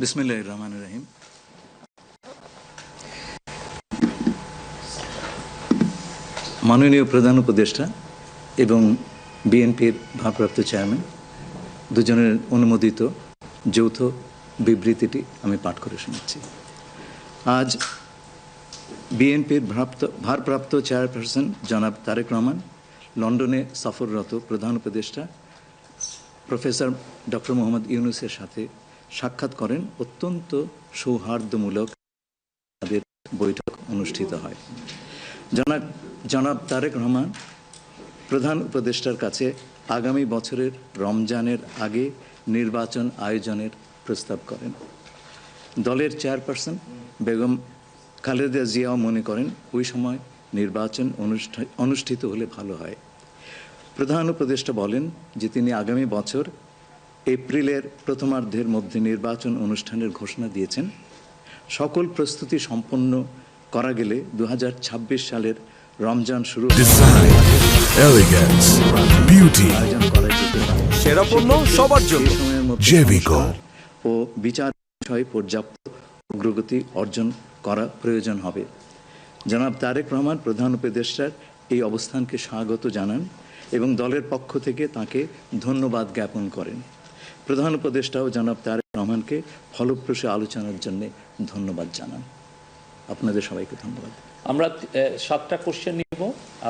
বিসমিল্লাহ রহমান রহিম। মাননীয় প্রধান উপদেষ্টা এবং বিএনপির ভারপ্রাপ্ত চেয়ারম্যান, দুজনের অনুমোদিত যৌথ বিবৃতিটি আমি পাঠ করে শুনেছি। আজ বিএনপির ভারপ্রাপ্ত ভারপ্রাপ্ত চেয়ারপারসন জনাব তারেক রহমান, লন্ডনে সফররত প্রধান উপদেষ্টা প্রফেসর ডক্টর মোহাম্মদ ইউনুসের সাথে সাক্ষাৎ করেন অত্যন্ত সৌহার্দ্যমূলক তাদের বৈঠক অনুষ্ঠিত হয়। জনাব জনাব তারেক রহমান, প্রধান উপদেষ্টার কাছে আগামী বছরের রমজানের আগে নির্বাচন আয়োজনের প্রস্তাব করেন। দলের চেয়ারপারসন বেগম খালেদা জিয়াও মনে করেন, ওই সময় নির্বাচন অনুষ্ঠা- অনুষ্ঠিত হলে ভালো হয়। প্রধান উপদেষ্টা বলেন যে তিনি আগামী বছর এপ্রিলের প্রথমার্ধের মধ্যে নির্বাচন অনুষ্ঠানের ঘোষণা দিয়েছেন। সকল প্রস্তুতি সম্পন্ন করা গেলে দু হাজার ছাব্বিশ সালের রমজান শুরু সেরা পণ্য সবার জন্য। ও বিচার বিষয়ে পর্যাপ্ত অগ্রগতি অর্জন করা প্রয়োজন হবে। জনাব তারেক রহমান প্রধান উপদেষ্টার এই অবস্থানকে স্বাগত জানান এবং দলের পক্ষ থেকে তাকে ধন্যবাদ জ্ঞাপন করেন। প্রধান উপদেষ্টাও জনাব তারেক রহমানকে ফলপ্রসূ আলোচনার জন্য ধন্যবাদ জানান। আপনাদের সবাইকে ধন্যবাদ। আমরা সাতটা কোশ্চেন নিব।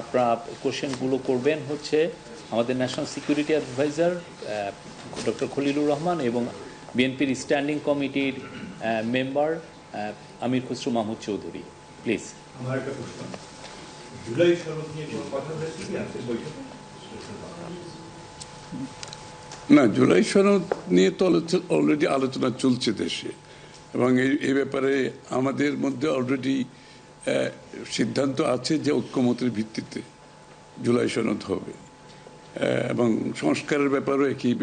আপনারা কোশ্চেনগুলো করবেন হচ্ছে আমাদের national security adviser doctor Khalilur Rahman এবং বিএনপির স্ট্যান্ডিং কমিটির মেম্বার আমির খসরু মাহমুদ চৌধুরী। প্লিজ আমার একটা প্রশ্ন। জুলাই শরৎ নিয়ে কোনো কথা না, জুলাই সনদ নিয়ে তো অলরেডি আলোচনা চলছে দেশে। এবং এই ব্যাপারে আমাদের মধ্যে অলরেডি সিদ্ধান্ত আছে যে ঐক্যমতের ভিত্তিতে জুলাই সনদ হবে। এবং সংস্কারের ব্যাপারেও একই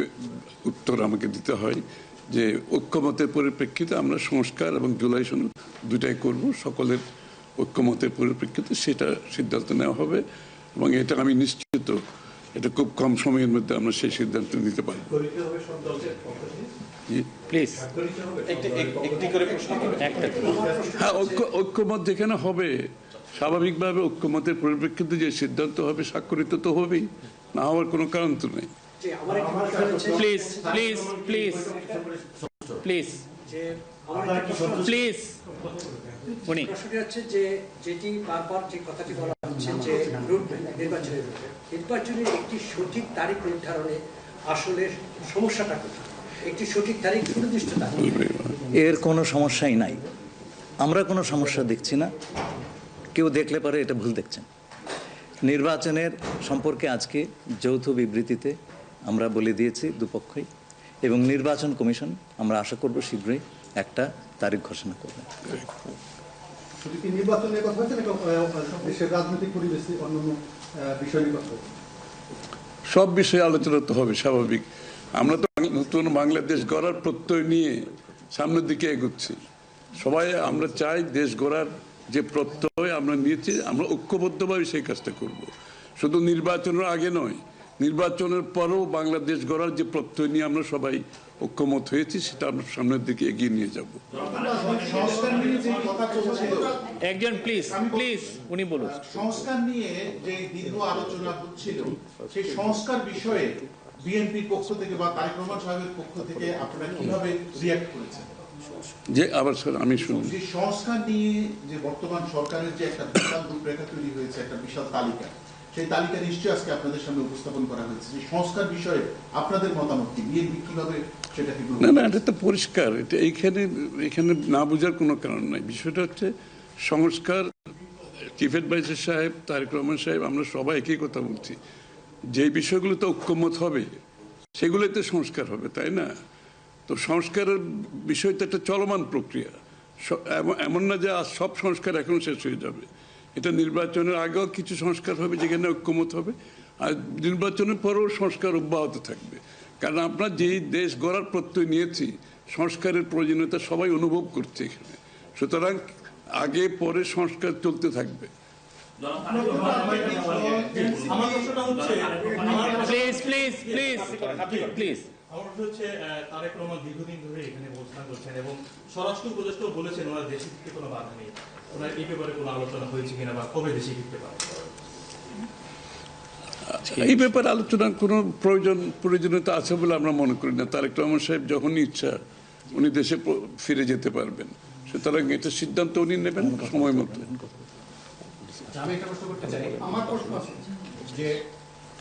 উত্তর আমাকে দিতে হয় যে ঐক্যমতের পরিপ্রেক্ষিতে আমরা সংস্কার এবং জুলাই সনদ দুটাই করব, সকলের ঐক্যমতের পরিপ্রেক্ষিতে সেটা সিদ্ধান্ত নেওয়া হবে এবং এটা আমি নিশ্চিত এটা খুব কম সময়ের মধ্যে আমরা সেই সিদ্ধান্ত নিতে হবে একটা হ্যাঁ ঐক্য ঐক্যমত যেখানে হবে স্বাভাবিকভাবে ঐক্যমতের পরিপ্রেক্ষিতে যে সিদ্ধান্ত হবে স্বাক্ষরিত তো হবেই। না হওয়ার কোনো কারণ তো নেই। Please please please please please উনি। যে যেটি বারবার যে কথাটি বলা হচ্ছে যে নির্বাচনের নির্বাচনের একটি সঠিক তারিখ নির্ধারণে আসলে সমস্যাটা কোথায়? একটি সঠিক তারিখ সুনির্দিষ্ট এর কোনো সমস্যাই নাই। আমরা কোনো সমস্যা দেখছি না। কেউ দেখলে পারে এটা ভুল দেখছেন। নির্বাচনের সম্পর্কে আজকে যৌথ বিবৃতিতে আমরা বলে দিয়েছি দুপক্ষই এবং নির্বাচন কমিশন, আমরা আশা করব শীঘ্রই একটা তারিখ ঘোষণা করবে। কথা হচ্ছে দেশের রাজনৈতিক অন্যান্য কথা সব বিষয়ে আলোচনা তো হবে, স্বাভাবিক। আমরা তো নতুন বাংলাদেশ গড়ার প্রত্যয় নিয়ে সামনের দিকে এগোচ্ছি। সবাই, আমরা চাই দেশ গড়ার যে প্রত্যয় আমরা নিয়েছি, আমরা ঐক্যবদ্ধভাবে সেই কাজটা করব। শুধু নির্বাচনের আগে নয় নির্বাচনের পরেও বাংলাদেশ গড়ার যে প্রত্যয় নিয়ে আমরা সবাই ঐক্যমত হয়েছি সেটা আমরা সামনের দিকে এগিয়ে নিয়ে যাব। একজন প্লিজ প্লিজ উনি বলুন। সংস্কার নিয়ে যে দীর্ঘ আলোচনা হচ্ছিল সেই সংস্কার বিষয়ে বিএনপির পক্ষ থেকে বা তারেক রহমান সাহেবের পক্ষ থেকে আপনারা কীভাবে রিয়াক্ট করেছেন? যে আবার স্যার আমি শুনি যে সংস্কার নিয়ে যে বর্তমান সরকারের যে একটা বিশাল রূপরেখা তৈরি হয়েছে একটা বিশাল তালিকা সেই তালিকা নিশ্চয়ই আজকে আপনাদের সামনে উপস্থাপন করা হয়েছে। যে সংস্কার বিষয়ে আপনাদের মতামত কি? বিএনপি কীভাবে সেটাকে না না এটা তো পরিষ্কার। এটা এইখানে এখানে না বোঝার কোনো কারণ নাই। বিষয়টা হচ্ছে সংস্কার চিফ অ্যাডভাইজার সাহেব তারেক রহমান সাহেব আমরা সবাই একই কথা বলছি। যে বিষয়গুলো তো ঐক্যমত হবে সেগুলোতে সংস্কার হবে তাই না? তো সংস্কারের বিষয় তো একটা চলমান প্রক্রিয়া। এমন না যে আজ সব সংস্কার এখন শেষ হয়ে যাবে। এটা নির্বাচনের আগেও কিছু সংস্কার হবে যেখানে ঐক্যমত হবে। আর নির্বাচনের পরেও সংস্কার অব্যাহত থাকবে। কারণ আমরা যেই দেশ গড়ার প্রত্যয় নিয়েছি সংস্কারের প্রয়োজনীয়তা সবাই অনুভব করছে এখানে। সুতরাং আগে পরে সংস্কার চলতে থাকবে। প্লিজ প্লিজ প্লিজ প্লিজ আমার প্রশ্ন হচ্ছে তারেক রহমান দীর্ঘদিন ধরে এখানে অবস্থান করছেন এবং স্বরাষ্ট্র উপদেষ্টাও বলেছেন ওনার দেশে ফিরতে কোনো বাধা নেই। ওনার এই ব্যাপারে কোনো আলোচনা হয়েছে কিনা বা কবে দেশে ফিরতে পারে এই ব্যাপারে আলোচনার কোনো প্রয়োজন প্রয়োজনীয়তা আছে বলে আমরা মনে করি না। তারেক রহমান সাহেব যখনই ইচ্ছা উনি দেশে ফিরে যেতে পারবেন। সুতরাং এটা সিদ্ধান্ত উনি নেবেন সময় মতো। আমি একটা প্রশ্ন করতে চাই। আমার প্রশ্ন আছে যে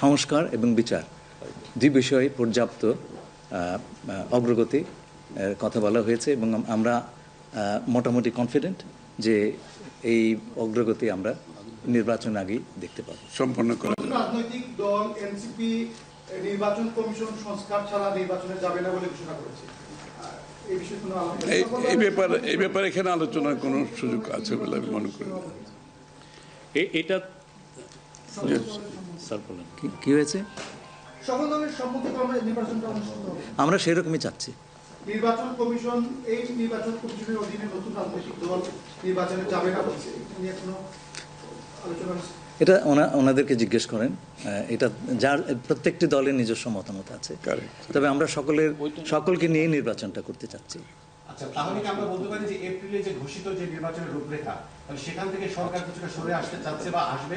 সংস্কার এবং বিচার। দুই বিষয়ে পর্যাপ্ত অগ্রগতি কথা বলা হয়েছে এবং আমরা মোটামুটি কনফিডেন্ট যে এই অগ্রগতি আমরা নির্বাচন আগেই দেখতে পাবো। সম্পন্ন করা রাজনৈতিক দল এনসিপি নির্বাচন কমিশন সংস্কার ছাড়া নির্বাচনে যাবে না বলে ঘোষণা করেছে। এই ব্যাপারে এই ব্যাপারে এখানে আলোচনার কোনো সুযোগ আছে বলে আমি মনে করি। এটা স্যার বলেন। কি- হয়েছে? আমরা সেরকমই চাচ্ছি। নির্বাচন কমিশন এই নির্বাচন কমিশনের অধীনে নতুন রাজনৈতিক দল নির্বাচনে যাবে না বলছে। এটা ওনাদেরকে জিজ্ঞেস করেন এটা যার প্রত্যেকটি দলের নিজস্ব মতামত আছে। তবে আমরা সকলের সকলকে নিয়ে নির্বাচনটা করতে চাচ্ছি। আচ্ছা তাহলে কি আমরা বলতে পারি যে এপ্রিলে যে ঘোষিত যে নির্বাচনের রূপরেখা সেখান থেকে সরকার কিছুটা সরে আসতে চাচ্ছে বা আসবে?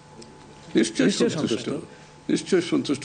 নিশ্চয়ই সন্তুষ্ট। নিশ্চয়ই সন্তুষ্ট